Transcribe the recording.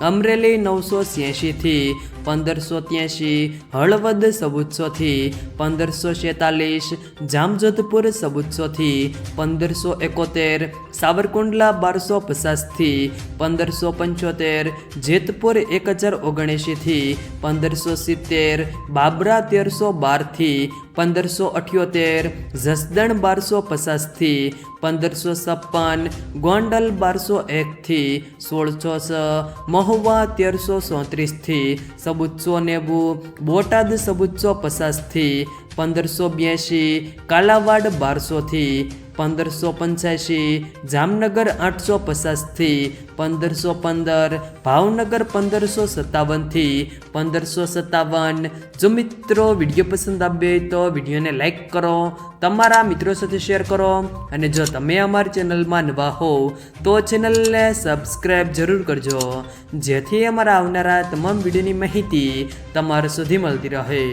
અમરેલી નવસો છ્યાસીથી પંદરસો ત્યાંશી હળવદ ચૌદસોથી પંદરસો છેતાલીસ જામજોધપુર ચૌદસોથી પંદરસો એકોતેર સાવરકુંડલા બારસો પચાસથી પંદરસો પંચોતેર જેતપુર એક હજાર ઓગણએંશીથી પંદરસો સિત્તેર બાબરા તેરસો બારથી પંદરસો અઠ્યોતેર જસદણ બારસો પચાસથી પંદરસો છપ્પન ગોંડલ બારસો એકથી, સોળસો છ, મહુવા તેરસો ચોત્રીસથી ચૌદસો નેવું બોટાદ સબુચ્ચો પચાસથી પંદરસો બ્યાસી કાલાવાડ બારસોથી, પંદરસો પંચ્યાસી જામનગર આઠસો પચાસથી, પંદરસો પંદર, ભાવનગર પંદરસો સત્તાવનથી, પંદરસો સત્તાવન. જો મિત્રો વીડિયો પસંદ આવે તો વિડીયોને લાઇક કરો, તમારા મિત્રો સાથે શેર કરો, અને જો તમે અમારી ચેનલમાં નવા હો, તો ચેનલને સબસ્ક્રાઈબ જરૂર કરજો, જેથી અમારા આવનારા તમામ વિડીયોની માહિતી તમારા સુધી મળતી રહે.